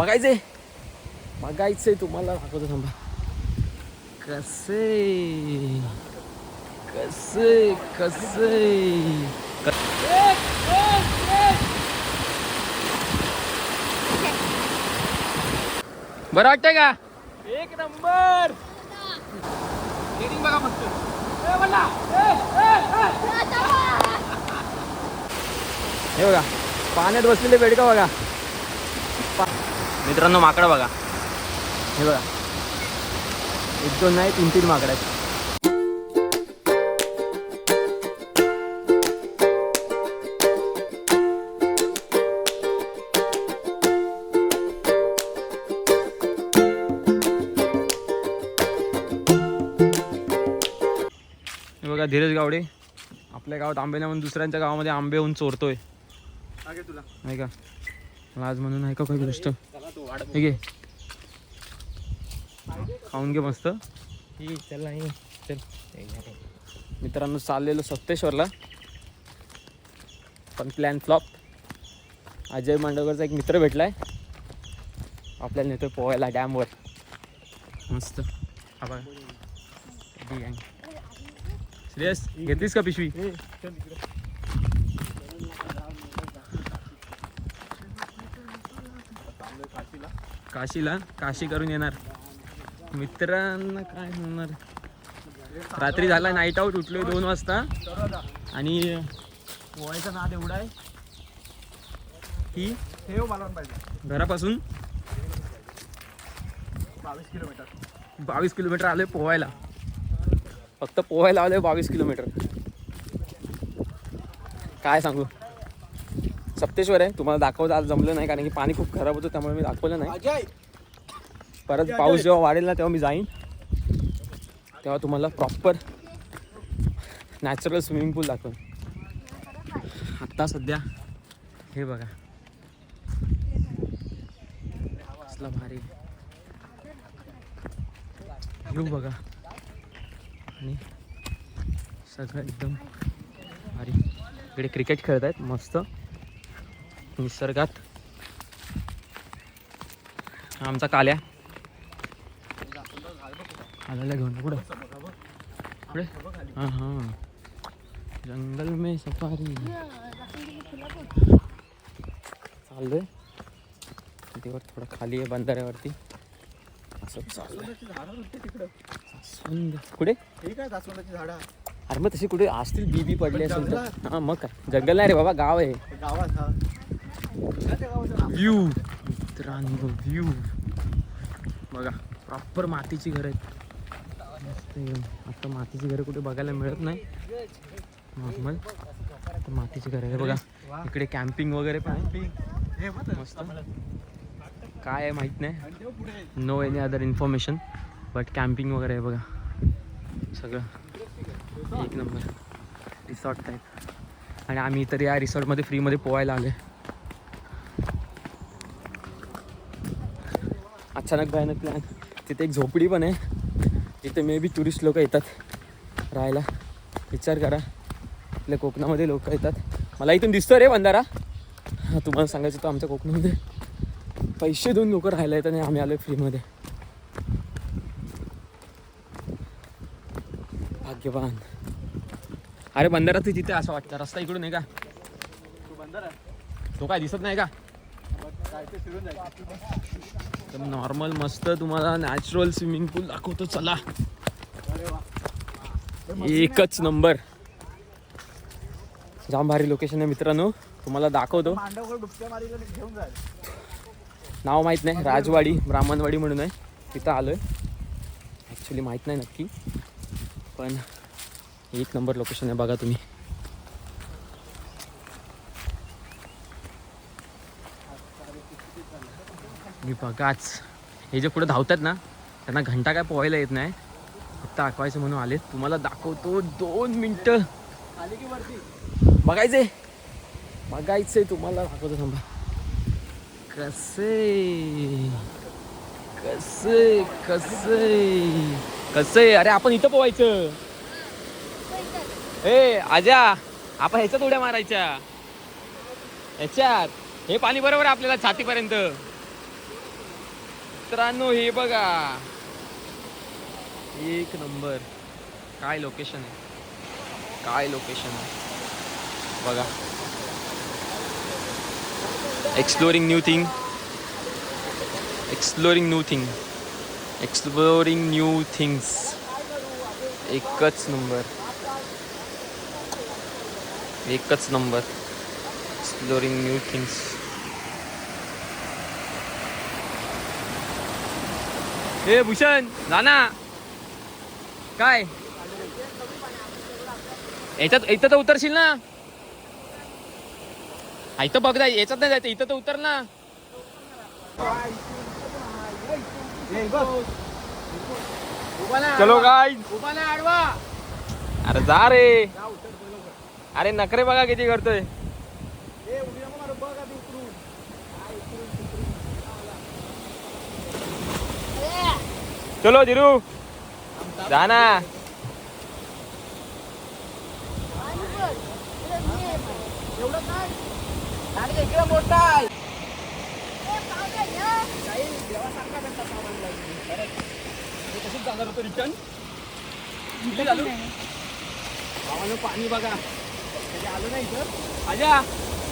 बघायचंय बघायचंय तुम्हाला. दाखवतो थांबा. कसे? कसे? कसे? बरं वाटतंय का? एक नंबर. बघा. हे बघा. पाण्यात बसलेले बेडका बघा. मित्रांनो माकडं बघा. हे बघा. एक दोन नाही तीन तीन माकडं आहेत. हे बघा धीरज गावडे. आपल्या गावात आंबे नाही म्हणून दुसऱ्यांच्या गावामध्ये आंबे होऊन चोरतोय. तुला. नाही का? मला आज म्हणून आहे का काही गोष्ट? घे. खाऊन घे मस्त. चल नाही चल. मित्रांनो चाललेलो सप्तेश्वरला. पण प्लॅन फ्लॉप अजय मांडवकरचा एक मित्र भेटलाय. आपल्याला नेतोय पोहायला डॅमवर मस्त. श्रेयस घेतलीस का पिशवी? काशीला काशी करून येणार. मित्रांना काय म्हणणार रात्री झाला नाईट आऊट उठलोय दोन वाजता. आणि पोहायचा नाद एवढा आहे की ठेव मला पाहिजे घरापासून बावीस किलोमीटर बावीस किलोमीटर आलोय पोहायला. फक्त पोहायला आलोय बावीस किलोमीटर. काय सांगू? सप्तेश्वर आहे. तुम्हाला दाखवता आज जमलं नाही कारण की पाणी खूप खराब होतं त्यामुळे मी दाखवलं नाही. परत पाऊस जेव्हा वाढेल ना तेव्हा मी जाईन. तेव्हा तुम्हाला प्रॉपर नॅचरल स्विमिंग पूल दाखवेन. आत्ता सध्या हे बघा. कसला भारी. व्ह्यू बघा. आणि सगळं एकदम भारी. इकडे क्रिकेट खेळत आहेत मस्त. निसर्गात. आमचा काल्या. आलेला घेऊन कुठं पुढे. हां हां जंगल मे सफारी. चाललोय. तिथेवर थोडं खाली आहे बंधाऱ्यावरती. असं चाललंय. कुठे? अरे मग तशी कुठे असतील बीबी पडली असेल तर. हां मग काय? जंगल नाही रे बाबा गाव आहे. व्ह्यू मित्रांनो व्ह्यू बघा प्रॉपर मातीची घरं आहेत. मस्त आता मातीची घरं कुठे बघायला मिळत नाही. नॉर्मल आता मातीची घरं आहे बघा इकडे कॅम्पिंग वगैरे पण आहे. मस्त. काय आहे माहीत नाही. No any other information but camping वगैरे आहे बघा. सगळं. एक नंबर रिसॉर्ट टाईप आणि आम्ही तर या रिसॉर्टमध्ये फ्रीमध्ये पोहायला आले अचानक भयानक प्लॅन तिथे एक झोपडी पण आहे. जिथे मे बी टुरिस्ट लोक येतात. राहायला. विचार करा. आपल्या कोकणामध्ये लोक येतात. मला इथून दिसतो रे बंधारा तुम्हाला सांगायचं होतं आमच्या कोकणामध्ये. पैसे देऊन लोक राहायला येतात आणि आम्ही आलो फ्रीमध्ये भाग्यवान. अरे बंधारा तू तिथे असं वाटतं रस्ता इकडून आहे का? तू बंदारा तो काय दिसत नाही का? एकदम नॉर्मल मस्त. तुम्हाला नॅचरल स्विमिंग पूल दाखवतो. चला. एकच नंबर जाम भारी लोकेशन आहे मित्रांनो. तुम्हाला दाखवतो. नाव माहीत नाही. राजवाडी ब्राह्मणवाडी म्हणून आहे. तिथं आलो आहे ॲक्च्युली माहीत नाही नक्की. पण एक नंबर लोकेशन आहे बघा तुम्ही. मी बघाच. हे जे पुढे धावतात ना त्यांना घंटा काय पोहायला येत नाही. फक्त दाखवायचं म्हणून आले तुम्हाला दाखवतो दोन मिनटं. आले की वरती बघायचंय. बघायचंय तुम्हाला. दाखवतो थांबा. कसे? कसे? कसे? कसे? अरे आपण इथं पोवायचं ए आजा आपण ह्याच्यात उड्या मारायच्या. ह्याच्यात. हे पाणी बरोबर आहे आपल्याला छातीपर्यंत. मित्रांनो हे बघा. एक नंबर. काय लोकेशन आहे? काय लोकेशन आहे? बघा. Exploring new thing exploring new thing exploring new things एकच नंबर. एकच नंबर. एक्सप्लोरिंग न्यू थिंग्स हे भूषण नाना. काय? याच्यात इथं तर उतरशील ना. हा, इथं बघ ना याच्यात नाही जायचं इथं तर उतर ना. चलो आडवा. अरे जा रे. अरे नखरे बघा किती करतोय ए, उडी नको मारू, बघ आधी उतरून. हा, उतरून, उतरून. चलो धीरू जा ना एवढं काय? गाडी काय इकडं मोठा आहे. काही देवासारखा भेटला सामान लागली. खरंच. मी तशीच जाणार होतो चलो कुठे जा ना पाणी बघा आलो नाही तर आजा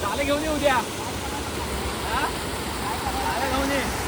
झालं घेऊन ये उद्या घेऊन ये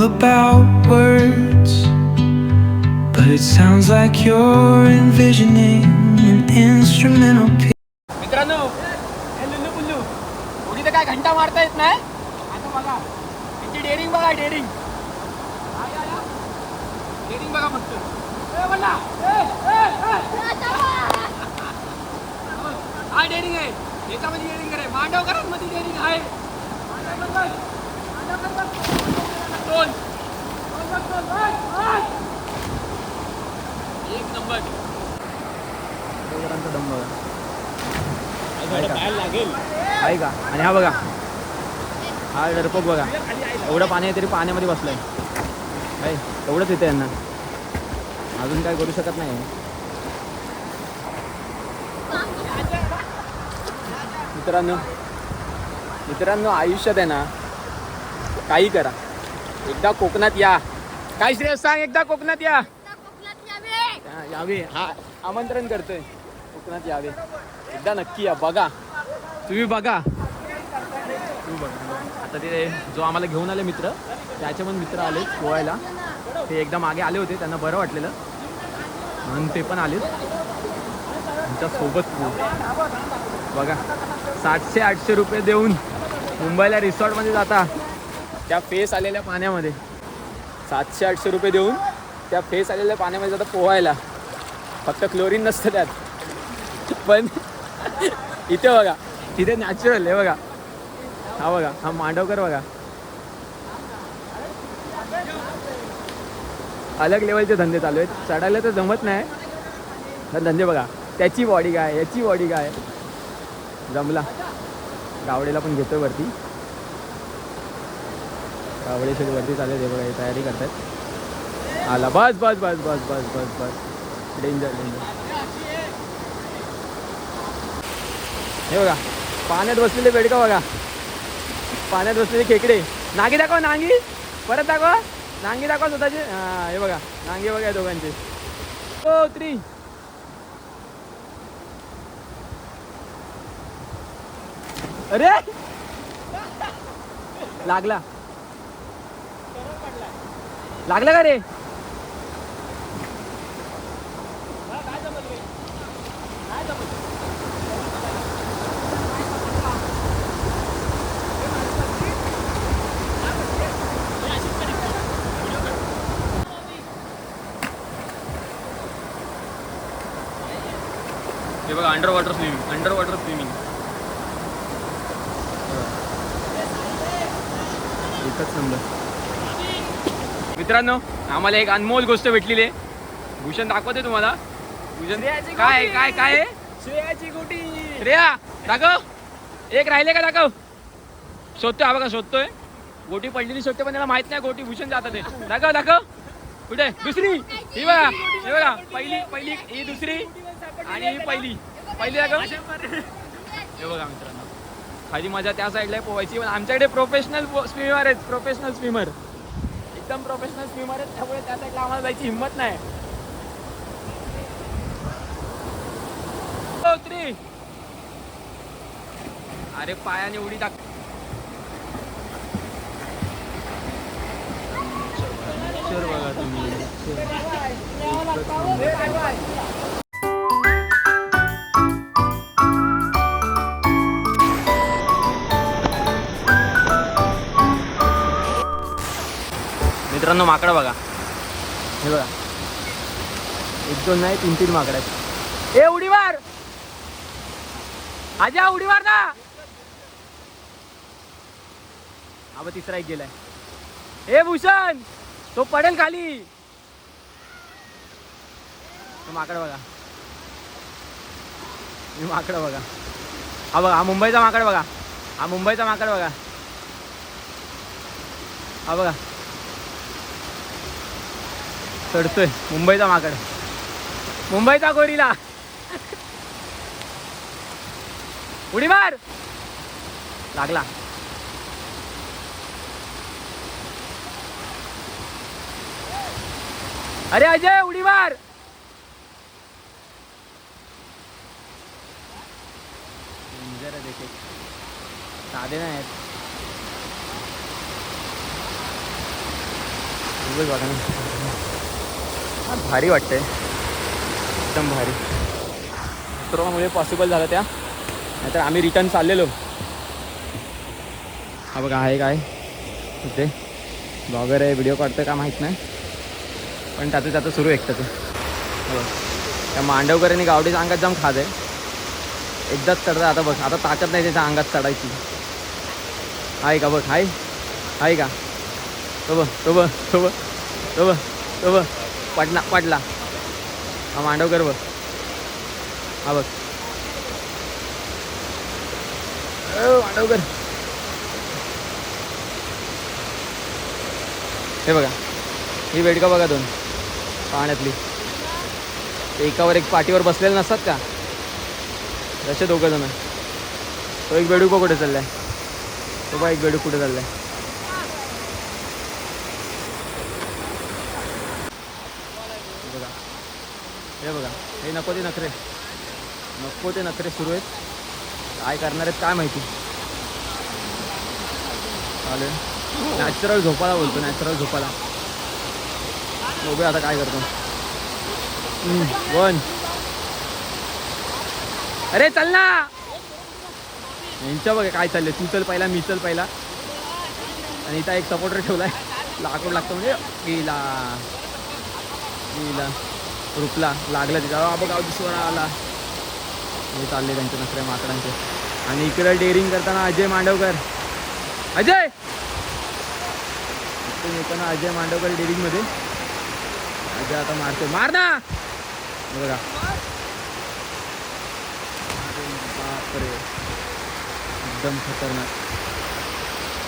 all about words, but it sounds like you're envisioning an instrumental piece. मित्रांनो हे लुलू पुल्लू उडी तर काय घंटा मारता येत नाही आता बघा त्यांची डेअरिंग बघा डेअरिंग डेअरिंग बघा फक्त ए, बल्ला. ए, ए, ए. हा डेअरिंग आहे याच्यामध्ये डेअरिंग आहे मांडवकरांमध्ये मध्ये डेअरिंग आहे मांडवकर, मांडवकर. दोन. एक नंबर. लागेल. आहे का आणि हा बघा. हा डरपोक बघा एवढं पाणी आहे तरी पाण्यामध्ये बसलाय. काय एवढंच येते यांना अजून काय करू शकत नाही. मित्रांनो मित्रांनो आयुष्यात आहे ना काही करा. एकदा कोकणात या. काय श्रेयस सांग एकदा कोकणात या. हा, यावे. हा आमंत्रण करतोय. कोकणात यावे. एकदा नक्की या बघा. तुम्ही बघा. तुम्ही बघा. आता ते जो आम्हाला घेऊन आले मित्र त्याचे पण मित्र आले पोहायला. ते एकदा मागे आले होते त्यांना बरं वाटलेलं. म्हणून ते पण आलेत. त्यांच्यासोबत. बघा. सातशे आठशे रुपये देऊन मुंबईला रिसॉर्टमध्ये जाता. त्या फेस आलेल्या पाण्यामध्ये. सातशे आठशे रुपये देऊन त्या फेस आलेल्या पाण्यामध्ये आता पोहायला. फक्त क्लोरीन नसतं त्यात. पण इथे बघा इथे नॅचरल आहे बघा. हा बघा हा मांडवकर बघा. अलग लेवलचे धंदे चालू आहेत. चढायला तर जमत नाही. पण धंदे बघा त्याची बॉडी काय याची बॉडी काय. जमला. गावडेला पण घेतोय वरती. गावडे शेड वरती चालू आहे बघा तयारी करतात आला बस बस बस बस बस बस बस. डेंजर डेंजर हे बघा पाण्यात बसलेले बेडका बघा. पाण्यात बसलेले खेकडे. नांगी दाखवा नांगी. परत दाखवा. नांगी दाखवा स्वतःची. हे बघा नांगी बघा दोघांचे. हो थ्री अरे! लागला. लागला का रे? हे बघा underwater swimming underwater swimming एकच नंबर मित्रांनो आम्हाला एक अनमोल गोष्ट भेटलेली आहे. भूषण दाखवते तुम्हाला. भूषण काय काय काय आहे? श्रेयाची गोटी. श्रेया दाखव. एक राहिले का दाखव? शोधतोय हा बघा शोधतोय. गोटी पडलेली शोधते पण त्याला माहीत नाही गोटी भूषण जातात दाखव दाखव. कुठे? दुसरी. ही बघा ही बघा पहिली पहिली ही दुसरी आणि ही पहिली. पहिली दाखव. हे बघा मित्रांनो. खाली मजा त्या साईडला पोवायची पण आमच्याकडे प्रोफेशनल स्विमर आहेत प्रोफेशनल स्विमर एकदम प्रोफेशनल स्विमर आहेत त्यामुळे त्या साईडला आम्हाला जायची हिंमत नाही. उतरी अरे पायाने उडी टाक बघा तुम्ही. मित्रांनो माकडं बघा. हे बघा. एक दोन नाही तीन तीन माकड आहेत. ए उडीवार! आजा उडीवार ना आबा तिसरा एक गेलाय. ए भूषण! तो पडेल खाली. तो माकड बघा. हे माकड बघा. हा बघा हा मुंबईचा माकड बघा. हा मुंबईचा माकड बघा. हा बघा. चढतोय. मुंबईचा माकड. मुंबईचा गोरीला. उडी मार. लागला. अरे अजय उडी मार. साधे नाही आहेत. बघा ना. भारी वाटतंय. एकदम भारी. मित्रामुळे पॉसिबल झालं त्या. नाहीतर आम्ही रिटर्न चाललेलो. हा बघा आहे. काय इथे ब्लॉगर आहे व्हिडिओ काढतं का माहीत नाही. पण त्याचं त्याचं सुरू एकटं ते त्या मांडवकरांनी गावडीच्या अंगात जाऊन खाद आहे. एकदाच चढतं आता बघ आता ताकद नाही त्याच्या अंगात चढायची. आहे का बघ आहे आहे का? तो बघ तो बघ तो बघ तो बघ तो बघ. पडला पडला. हा मांडवकर बघ. हा बघ. मांडवकर. हे बघा. ही बेडका बघा दोन. पाण्यातली. ते एकावर एक पाठीवर बसलेले नसतात का? तसे दोघं जण. तो एक बेडूक कुठे चाललाय? तो बा एक बेडूक कुठे चाललाय हे बघा हे बघा हे नको ते नखरे. नको ते नखरे सुरू आहेत. काय करणार आहेत काय माहिती? चालेल. नॅचरल झोपाला बोलतो नॅचरल झोपाला. बघूया आता काय करतो. वन अरे चल ना! यांच्या बघ काय चाललंय. तू चल पहिला मी चल पहिला. आणि इथं एक सपोर्टर ठेवलाय. लाकूड लागतो म्हणजे गेला. गेला. रुपला लागला तिचा बाबा गाव दिसवर आला. हे चालले त्यांचे नसरे माकडांचे. आणि इकडे डेअरिंग करताना अजय मांडवकर. अजय! इकडून येताना अजय मांडवकर डेअरिंगमध्ये. अजय आता मारतो मार ना! बघा. बापरे. एकदम खतरनाक.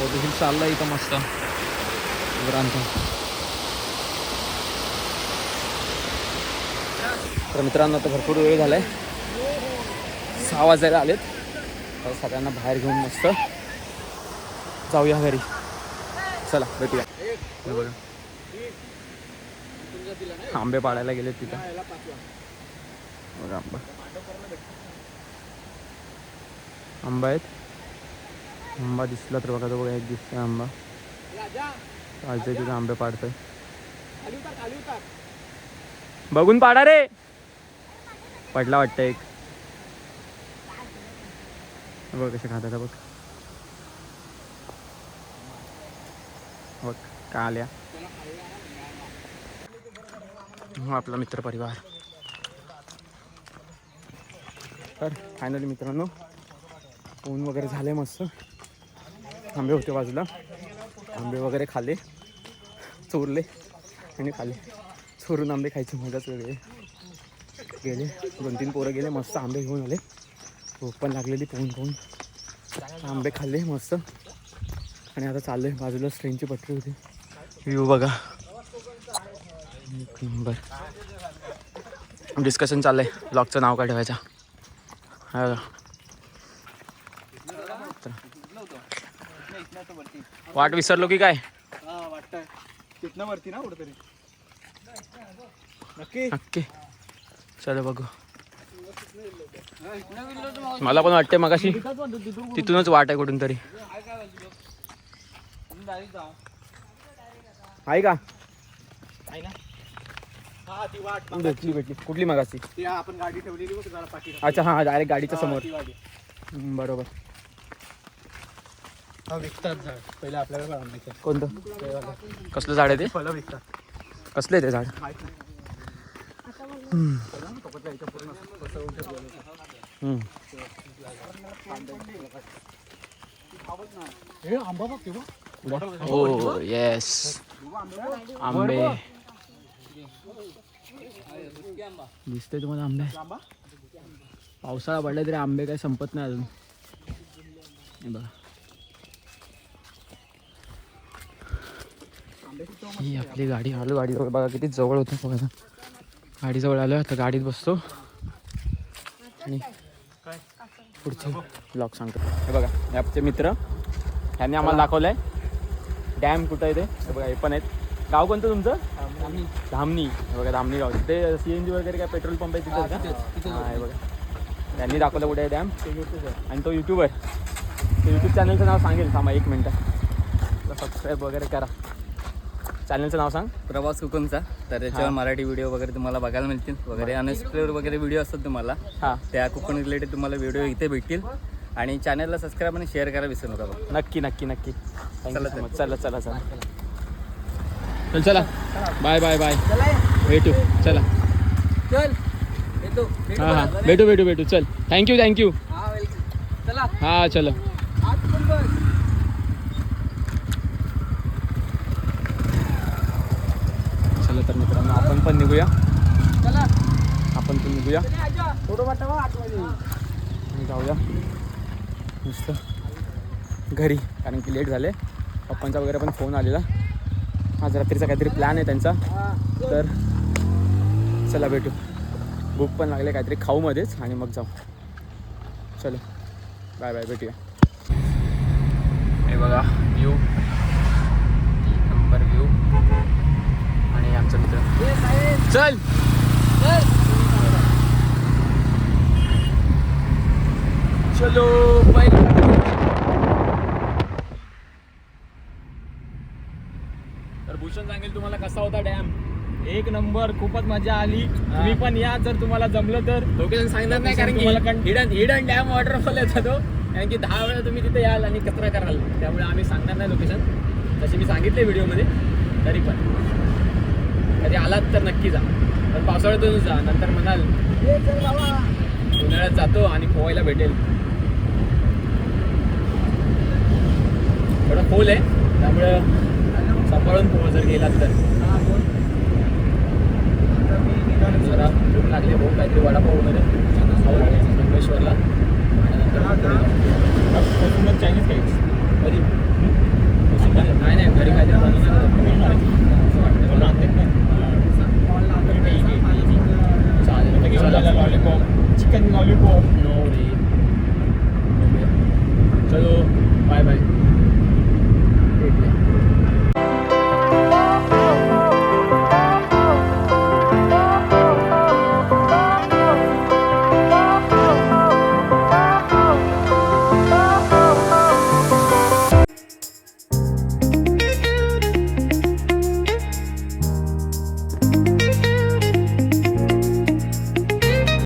तो देखील चालला इथं मस्त. विक्रांत तर मित्रांनो आता भरपूर वेळ झालाय. सहा वाजायला आलेत. तर सगळ्यांना बाहेर घेऊन मस्त जाऊया घरी. चला भेटूया. बघा. आंबे पाडायला गेलेत तिथं. बघा आंबा. आंबा आहेत. आंबा दिसला तर बघा तो बघा एक दिसतोय आंबा. आज तिथं आंबे पाडतोय. बघून पाडा रे! पडला वाटतं एक. बघ कसे खातात बघ. बघ का आल्या हो, आपला मित्र परिवार तर फायनली मित्रांनो ऊन वगैरे झाले मस्त. आंबे होते बाजूला. आंबे वगैरे खाल्ले चोरले आणि खाले चोरून आंबे खायची मजाच वेगळी गेले. दोन तीन पोरं गेले मस्त आंबे घेऊन आले. भूक पण लागलेली पोहून पोहून. आंबे खाल्ले मस्त. आणि आता चालले बाजूला ट्रेनची पटरी होती. व्ह्यू बघा. नंबर डिस्कशन चाललंय ब्लॉगचं नाव काय ठेवायचं? हा. वाट विसरलो की काय? हा वरती ना कुठेतरी? नक्की नक्की. चला बघू. मला पण वाटते मगाशी तिथूनच वाट आहे कुठून तरी. आहे का? भेटली भेटली. कुठली मगाशी? आपण गाडी ठेवलेली अच्छा हा डायरेक्ट गाडीच्या समोर. बरोबर. विकतात झाड पहिले आपल्याकडे कोणतं? कसलं झाड आहे ते? फळं विकतात कसलं आहे ते झाड माहीत नाही हम्म. कपडल्या इथं पूर्ण पसरवून ठेवलेलं आहे. हम्म. हे येस आंबे. दिसते तुम्हाला आंबे. पावसाळा पडला तरी आंबे काही संपत नाही अजून. हे बघा. ही आपली गाडी आलो गाडी बघा किती जवळ होतं बघा. गाडी जवळ आलो आता गाडीत बसतो. आणि पुढचं ब्लॉग सांगतो. हे बघा हे आमचे मित्र. ह्यांनी आम्हाला दाखवलंय. डॅम कुठं आहे ते? हे बघा हे पण आहेत. गाव कोणतं तुमचं? धामणी. हे बघा धामणी गाव. ते सी एन जी वगैरे काय पेट्रोल पंप आहे तिथं का? हा हे बघा. त्यांनी दाखवलं कुठे आहे डॅम. आणि तो युट्यूबर ते यूट्यूब चॅनलचं नाव सांगेल थांबा एक मिनटं. सबस्क्राईब वगैरे करा. चॅनलचं नाव सांग. प्रवास कोकणचा तर त्याच्यावर. मराठी व्हिडिओ वगैरे तुम्हाला बघायला मिळतील. वगैरे अनएक्सप्लोर वगैरे व्हिडिओ असतात तुम्हाला. हां. त्या कोकण रिलेटेड तुम्हाला व्हिडिओ इथे भेटतील. आणि चॅनलला सबस्क्राईब आणि शेअर करायला विसरू नका बघा. नक्की नक्की नक्की. चला much. चला चला चला. चल. चला बाय बाय बाय भेटू. चला. चल. येतो हां हां. भेटू भेटू भेटू. चल. थँक्यू थँक्यू हा चला. हां चलो आज पण बस चला तर मित्रांनो आपण पण निघूया. चला. आपण पण निघूया. आणि जाऊया. नुसतं घरी कारण की लेट झाले. पप्पांचा वगैरे पण फोन आलेला. आज रात्रीचा काहीतरी प्लॅन आहे त्यांचा. तर चला भेटू. भूक पण लागले काहीतरी खाऊमध्येच आणि मग जाऊ. चलो. बाय बाय भेटूया. हे बघा व्ह्यू नंबर व्ह्यू आणि आमचा मित्र. चल. चलो पहिला तर भूषण सांगेल तुम्हाला कसा होता डॅम? एक नंबर खूपच मजा आली. तुम्ही पण या जर तुम्हाला जमलं तर. लोकेशन सांगणार नाही कारण की हिडन हिडन डॅम वॉटरफॉल येतो तो. कारण की दहा वेळा तुम्ही तिथे याल आणि कचरा कराल. त्यामुळे आम्ही सांगणार नाही लोकेशन जसे मी सांगितले व्हिडिओमध्ये तरी पण. कधी आलात तर नक्की जा. पण पावसाळ्यातूनच जा नंतर म्हणाल उन्हाळ्यात जातो आणि पोहायला भेटेल. थोडं खोल आहे त्यामुळं सांभाळून पोहा जर गेलात तर. जरा भूक लागली भाऊ काहीतरी वडापाव वगैरे खाऊ संगमेश्वरला. आणि नंतर चायनीज खायचं